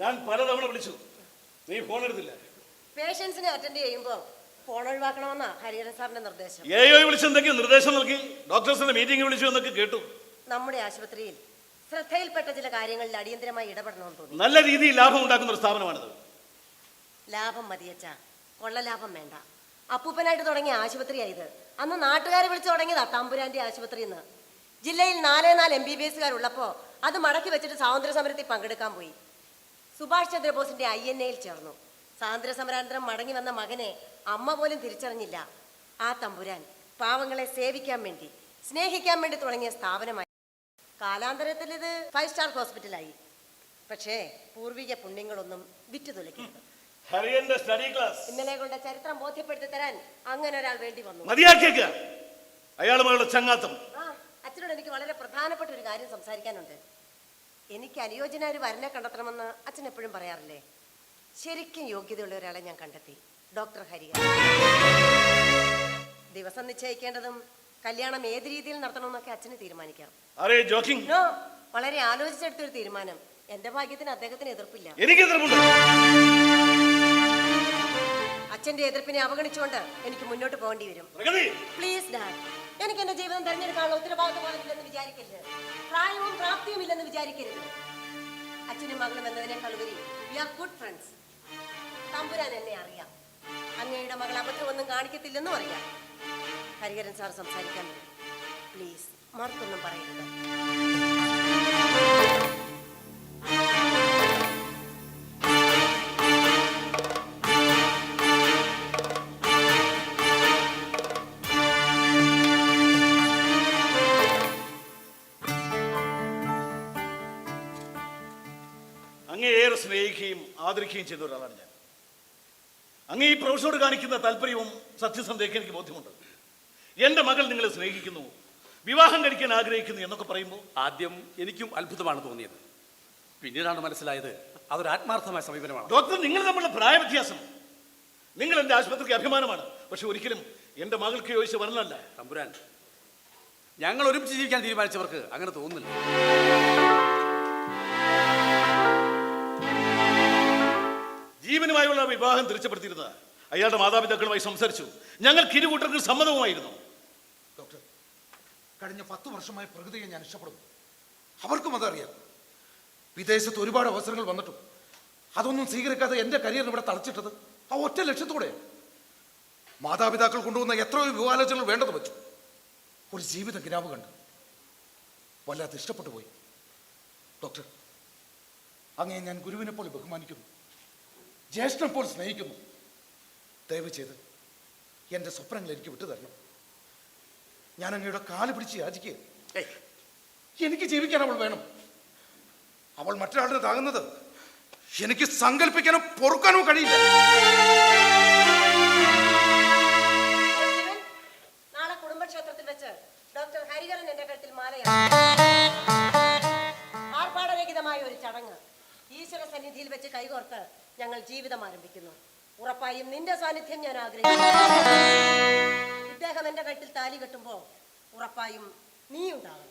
ഞാൻ പലതവണ വിളിച്ചു. നീ ഫോൺ എടുത്തില്ല. പേഷ്യൻസിനെ അറ്റൻഡ് ചെയ്യുമ്പോൾ ഫോൺ ഒഴിവാക്കണമെന്നാ ഹരിഹരൻ സാറിന്റെ നിർദ്ദേശം. എ ഐ വിളിച്ച് നിർദ്ദേശം നൽകി. ഡോക്ടേഴ്സിന്റെ മീറ്റിംഗ് വിളിച്ചു എന്നൊക്കെ കേട്ടു. നമ്മുടെ ആശുപത്രിയിൽ ശ്രദ്ധയിൽപ്പെട്ട ചില കാര്യങ്ങളിൽ അടിയന്തരമായി ഇടപെടണമെന്ന് തോന്നി. നല്ല രീതിയിൽ ലാഭം ഉണ്ടാക്കുന്ന ഒരു സ്ഥാപനമാണിത്. ലാഭം മതിയച്ച കൊള്ള ലാഭം വേണ്ട. അപ്പൂപ്പനായിട്ട് തുടങ്ങിയ ആശുപത്രിയായത് അന്ന് നാട്ടുകാരെ വിളിച്ചു തുടങ്ങിയതാ തമ്പുരാന്റെ ആശുപത്രി എന്ന്. ജില്ലയിൽ നാലേ നാല് എം ബി ബി എസുകാരുള്ളപ്പോ അത് മടക്കി വെച്ചിട്ട് സ്വാതന്ത്ര്യ സമരത്തിൽ പങ്കെടുക്കാൻ പോയി. സുഭാഷ് ചന്ദ്രബോസിന്റെ ഐ എൻ എയിൽ ചേർന്നു. സ്വാതന്ത്ര്യ സമരാനന്തരം മടങ്ങി വന്ന മകനെ അമ്മ പോലും തിരിച്ചറിഞ്ഞില്ല. ആ തമ്പുരാൻ പാവങ്ങളെ സേവിക്കാൻ വേണ്ടി സ്നേഹിക്കാൻ വേണ്ടി തുടങ്ങിയ സ്ഥാപനമായി. കാലാന്തരത്തിൽ ഇത് ഫൈവ് സ്റ്റാർ ഹോസ്പിറ്റലായി. പക്ഷേ പൂർവിക പുണ്യങ്ങളൊന്നും വിറ്റു തുലയ്ക്കരുത് ഇന്നലെ കൊണ്ട് ചരിത്രം ബോധ്യപ്പെടുത്തി തരാൻ അങ്ങനെ ഒരാൾ വേണ്ടി വന്നു. മതിയാക്കിയേക്ക. അയാളുമായുള്ള ചങ്ങാത്തം. ആ അച്ഛനോട് എനിക്ക് വളരെ പ്രധാനപ്പെട്ട ഒരു കാര്യം സംസാരിക്കാനുണ്ട്. എനിക്ക് അനുയോജ്യനായ ഒരു വരനെ കണ്ടെത്തണമെന്ന് അച്ഛൻ എപ്പോഴും പറയാറില്ലേ? ശരിക്കും യോഗ്യതയുള്ള ഒരാളെ ഞാൻ കണ്ടെത്തി. ഡോക്ടർ ഹരിയ ദിവസം നിശ്ചയിക്കേണ്ടതും കല്യാണം ഏത് രീതിയിൽ നടത്തണമെന്നൊക്കെ അച്ഛന് തീരുമാനിക്കാം. നോ വളരെ ആലോചിച്ചെടുത്തൊരു തീരുമാനം. എന്റെ ഭാഗ്യത്തിന് അദ്ദേഹത്തിന് എതിർപ്പില്ല. എനിക്ക് അച്ഛന്റെ എതിർപ്പിനെ അവഗണിച്ചുകൊണ്ട് എനിക്ക് മുന്നോട്ട് പോകേണ്ടി വരും. പ്ലീസ് ഡാഡ് എനിക്ക് എന്റെ ജീവിതം തെരഞ്ഞെടുക്കാനുള്ള ഉത്തരവാദിത്തമാണെന്ന് വിചാരിക്കരുത്. പ്രായവും പ്രാപ്തിയും ഇല്ലെന്ന് വിചാരിക്കരുത്. അച്ഛനും മകളും എന്നതിനേക്കാൾ ഉപരി വി ആർ ഗുഡ് ഫ്രണ്ട്സ് തമ്പുരാൻ എന്നെ അറിയാം. അങ്ങയുടെ മകൾ അബദ്ധമൊന്നും കാണിക്കത്തില്ലെന്നും അറിയാം. ഹരിഹരൻ സാർ സംസാരിക്കാൻ പ്ലീസ് മറുത്തൊന്നും പറയരുത്. അങ്ങേ ഏറെ സ്നേഹിക്കുകയും ആദരിക്കുകയും ചെയ്ത ഒരാളാണ് ഞാൻ. അങ്ങ് ഈ പ്രൊഫസറോട് കാണിക്കുന്ന താല്പര്യവും സത്യസന്ധയൊക്കെ എനിക്ക് ബോധ്യമുണ്ട്. എന്റെ മകൾ നിങ്ങളെ സ്നേഹിക്കുന്നു വിവാഹം കഴിക്കാൻ ആഗ്രഹിക്കുന്നു എന്നൊക്കെ പറയുമ്പോൾ ആദ്യം എനിക്കും അത്ഭുതമാണ് തോന്നിയത്. പിന്നീടാണ് മനസ്സിലായത് അതൊരു ആത്മാർത്ഥമായ സമീപനമാണ്. ഡോക്ടർ നിങ്ങൾ തമ്മിലുള്ള പ്രായവ്യത്യാസം നിങ്ങൾ എന്റെ ആശുപത്രിക്ക് അഭിമാനമാണ്. പക്ഷെ ഒരിക്കലും എന്റെ മകൾക്ക് യോജിച്ച് വരണമല്ല തമ്പുരാൻ ഞങ്ങൾ ഒരുമിച്ച് ജീവിക്കാൻ തീരുമാനിച്ചവർക്ക് അങ്ങനെ തോന്നുന്നില്ല. ജീവനുമായുള്ള വിവാഹം തിരിച്ചപ്പെടുത്തിയിരുന്നത്. അയാളുടെ മാതാപിതാക്കളുമായി സംസാരിച്ചു. ഞങ്ങൾ ഇരുകൂട്ടർക്കും സമ്മതവുമായിരുന്നു. ഡോക്ടർ കഴിഞ്ഞ പത്ത് വർഷമായി പ്രകൃതിയെ ഞാൻ ഇഷ്ടപ്പെടുന്നു. അവർക്കും അതറിയാം. വിദേശത്ത് ഒരുപാട് അവസരങ്ങൾ വന്നിട്ടും അതൊന്നും സ്വീകരിക്കാതെ എന്റെ കരിയർ ഇവിടെ തളച്ചിട്ടത് ആ ഒറ്റ ലക്ഷ്യത്തോടെ മാതാപിതാക്കൾ കൊണ്ടുവന്ന എത്രയോ വിവാഹാലോചനകൾ വേണ്ടത് വെച്ചു. ഒരു ജീവിത ഗ്രാമ കണ്ട് വല്ലാതെ ഇഷ്ടപ്പെട്ടു പോയി. ഡോക്ടർ അങ്ങനെ ഞാൻ ഗുരുവിനെ പോലെ ബഹുമാനിക്കുന്നു. ജ്യേഷ്ഠനെ പോൽ സ്നേഹിക്കുന്നു. ദയവ് ചെയ്ത് എന്റെ സ്വപ്നങ്ങൾ എനിക്ക് വിട്ടു തരണം ഞാൻ അങ്ങയുടെ കാൽ പിടിച്ച് യാചിക്കുക എനിക്ക് ജീവിക്കാൻ അവൾ വേണം. അവൾ മറ്റൊരാളിന് താകുന്നത് എനിക്ക് സങ്കല്പിക്കാനോ പൊറുക്കാനോ കഴിയില്ല. ജീവൻ, നാളെ കുടുംബക്ഷേത്രത്തിൽ വെച്ച് ഡോക്ടർ ഹരിഹരൻ എന്റെ കഴുത്തിൽ മാലയാണ് ആർഭാടരഹിതമായ ഒരു ചടങ്ങ് ഈശ്വര സന്നിധിയിൽ വെച്ച് കൈകോർത്ത് ഞങ്ങൾ ജീവിതം ആരംഭിക്കുന്നു. ഉറപ്പായും നിന്റെ സാന്നിധ്യം ഞാൻ ആഗ്രഹിക്കുന്നു. ഇദ്ദേഹം എന്റെ കട്ടിൽ താലി കെട്ടുമ്പോൾ ഉറപ്പായും നീ ഉണ്ടാകും